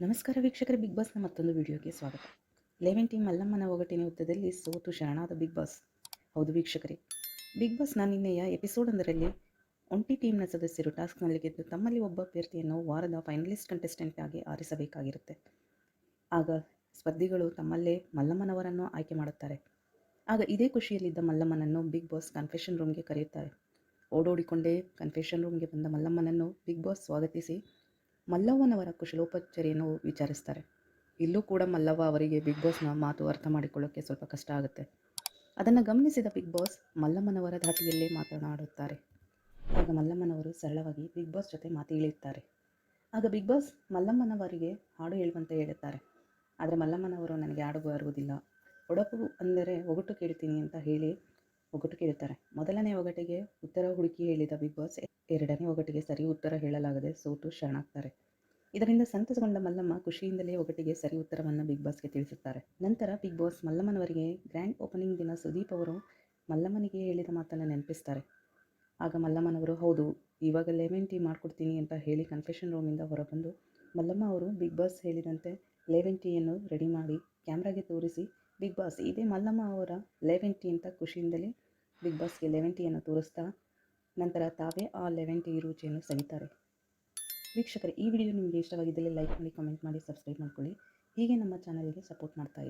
ನಮಸ್ಕಾರ ವೀಕ್ಷಕರ ಬಿಗ್ ಬಾಸ್ನ ಮತ್ತೊಂದು ವಿಡಿಯೋಗೆ ಸ್ವಾಗತ. ಲೆವೆನ್ ಟೀಮ್ ಮಲ್ಲಮ್ಮನ ಒಗಟಿನ ಯುದ್ಧದಲ್ಲಿ ಸೋತು ಶರಣಾದ ಬಿಗ್ ಬಾಸ್ ಹೌದು ವೀಕ್ಷಕರೇ ಬಿಗ್ ಬಾಸ್ನ ನಿನ್ನೆಯ ಎಪಿಸೋಡ್ ಒಂದರಲ್ಲಿ ಒಂಟಿ ಟೀಮ್ನ ಸದಸ್ಯರು ಟಾಸ್ಕ್ನಲ್ಲಿ ಗೆದ್ದು ತಮ್ಮಲ್ಲಿ ಒಬ್ಬ ಅಭ್ಯರ್ಥಿಯನ್ನು ವಾರದ ಫೈನಲಿಸ್ಟ್ ಕಂಟೆಸ್ಟೆಂಟ್ ಆಗಿ ಆರಿಸಬೇಕಾಗಿರುತ್ತೆ. ಆಗ ಸ್ಪರ್ಧಿಗಳು ತಮ್ಮಲ್ಲೇ ಮಲ್ಲಮ್ಮನವರನ್ನು ಆಯ್ಕೆ ಮಾಡುತ್ತಾರೆ. ಆಗ ಇದೇ ಖುಷಿಯಲ್ಲಿದ್ದ ಮಲ್ಲಮ್ಮನನ್ನು ಬಿಗ್ ಬಾಸ್ ಕನ್ಫೆಷನ್ ರೂಮ್ಗೆ ಕರೆಯುತ್ತಾರೆ. ಓಡೋಡಿಕೊಂಡೇ ಕನ್ಫೆಷನ್ ರೂಮ್ಗೆ ಬಂದ ಮಲ್ಲಮ್ಮನನ್ನು ಬಿಗ್ ಬಾಸ್ ಸ್ವಾಗತಿಸಿ ಮಲ್ಲವ್ವನವರ ಕುಶಲೋಪಚಾರಿಯನ್ನು ವಿಚಾರಿಸ್ತಾರೆ. ಇಲ್ಲೂ ಕೂಡ ಮಲ್ಲವ್ವ ಅವರಿಗೆ ಬಿಗ್ ಬಾಸ್ನ ಮಾತು ಅರ್ಥ ಮಾಡಿಕೊಳ್ಳೋಕ್ಕೆ ಸ್ವಲ್ಪ ಕಷ್ಟ ಆಗುತ್ತೆ. ಅದನ್ನು ಗಮನಿಸಿದ ಬಿಗ್ ಬಾಸ್ ಮಲ್ಲಮ್ಮನವರ ಧಾಟಿಯಲ್ಲೇ ಮಾತನಾಡುತ್ತಾರೆ. ಆಗ ಮಲ್ಲಮ್ಮನವರು ಸರಳವಾಗಿ ಬಿಗ್ ಬಾಸ್ ಜೊತೆ ಮಾತು ಇಳಿಯುತ್ತಾರೆ ಆಗ ಬಿಗ್ ಬಾಸ್ ಮಲ್ಲಮ್ಮನವರಿಗೆ ಹಾಡು ಹೇಳುವಂತೆ ಹೇಳುತ್ತಾರೆ. ಆದರೆ ಮಲ್ಲಮ್ಮನವರು ನನಗೆ ಹಾಡು ಬರುವುದಿಲ್ಲ ಒಡಪು ಅಂದರೆ ಒಗಟು ಕೇಳ್ತೀನಿ ಅಂತ ಹೇಳಿ ಒಗಟು ಕೇಳುತ್ತಾರೆ ಮೊದಲನೇ ಒಗಟಿಗೆ ಉತ್ತರ ಹುಡುಕಿ ಹೇಳಿದ ಬಿಗ್ ಬಾಸ್, ಎರಡನೇ ಒಗಟಿಗೆ ಸರಿ ಉತ್ತರ ಹೇಳಲಾಗದೆ ಸೋತು ಶರಣಾಗ್ತಾರೆ. ಇದರಿಂದ ಸಂತಸಗೊಂಡ ಮಲ್ಲಮ್ಮ ಖುಷಿಯಿಂದಲೇ ಒಗಟಿಗೆ ಸರಿ ಉತ್ತರವನ್ನು ಬಿಗ್ ಬಾಸ್ಗೆ ತಿಳಿಸುತ್ತಾರೆ. ನಂತರ ಬಿಗ್ ಬಾಸ್ ಮಲ್ಲಮ್ಮನವರಿಗೆ ಗ್ರ್ಯಾಂಡ್ ಓಪನಿಂಗ್ ದಿನ ಸುದೀಪ್ ಅವರು ಮಲ್ಲಮ್ಮನಿಗೆ ಹೇಳಿದ ಮಾತನ್ನು ನೆನಪಿಸ್ತಾರೆ. ಆಗ ಮಲ್ಲಮ್ಮನವರು, ಹೌದು, ಇವಾಗ ಲೆವೆನ್ ಟೀ ಮಾಡಿಕೊಡ್ತೀನಿ ಅಂತ ಹೇಳಿ ಕನ್ಫೆಷನ್ ರೂಮಿಂದ ಹೊರಬಂದು ಮಲ್ಲಮ್ಮ ಅವರು ಬಿಗ್ ಬಾಸ್ ಹೇಳಿದಂತೆ ಲೆವೆನ್ ಟೀಯನ್ನು ರೆಡಿ ಮಾಡಿ ಕ್ಯಾಮ್ರಾಗೆ ತೋರಿಸಿ ಬಿಗ್ ಬಾಸ್ ಇದೇ ಮಲ್ಲಮ್ಮ ಅವರ ಲೆವೆನ್ ಟಿ ಅಂತ ಖುಷಿಯಿಂದಲೇ ಬಿಗ್ ಬಾಸ್ಗೆ ಲೆವೆನ್ ಟಿಯನ್ನು ತೋರಿಸ್ತಾ ನಂತರ ತಾವೇ ಆ ಲೆವೆನ್ ಟೀ ರುಚಿಯನ್ನು ಸವಿತಾರೆ. ವೀಕ್ಷಕರೇ, ಈ ವಿಡಿಯೋ ನಿಮಗೆ ಇಷ್ಟವಾಗಿದ್ದಲ್ಲಿ ಲೈಕ್ ಮಾಡಿ ಕಮೆಂಟ್ ಮಾಡಿ ಸಬ್ಸ್ಕ್ರೈಬ್ ಮಾಡ್ಕೊಳ್ಳಿ. ಹೀಗೆ ನಮ್ಮ ಚಾನಲ್ಗೆ ಸಪೋರ್ಟ್ ಮಾಡ್ತಾ